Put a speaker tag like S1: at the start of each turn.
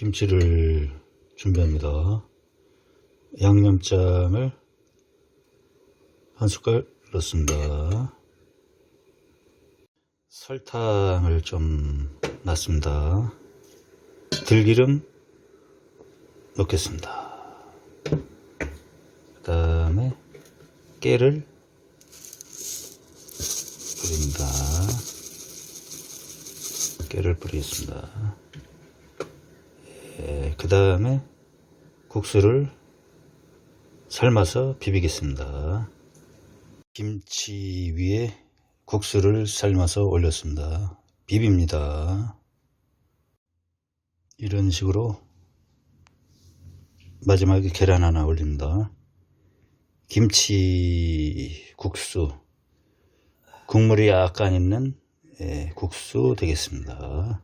S1: 김치를 준비합니다. 양념장을 한 숟갈 넣습니다. 설탕을 좀 넣습니다. 들기름 넣겠습니다. 그 다음에 깨를 뿌립니다. 깨를 뿌리겠습니다. 그 다음에 국수를 삶아서 비비겠습니다. 김치 위에 국수를 삶아서 올렸습니다. 비빕니다. 이런 식으로 마지막에 계란 하나 올립니다. 김치 국수 국물이 약간 있는 예, 국수 되겠습니다.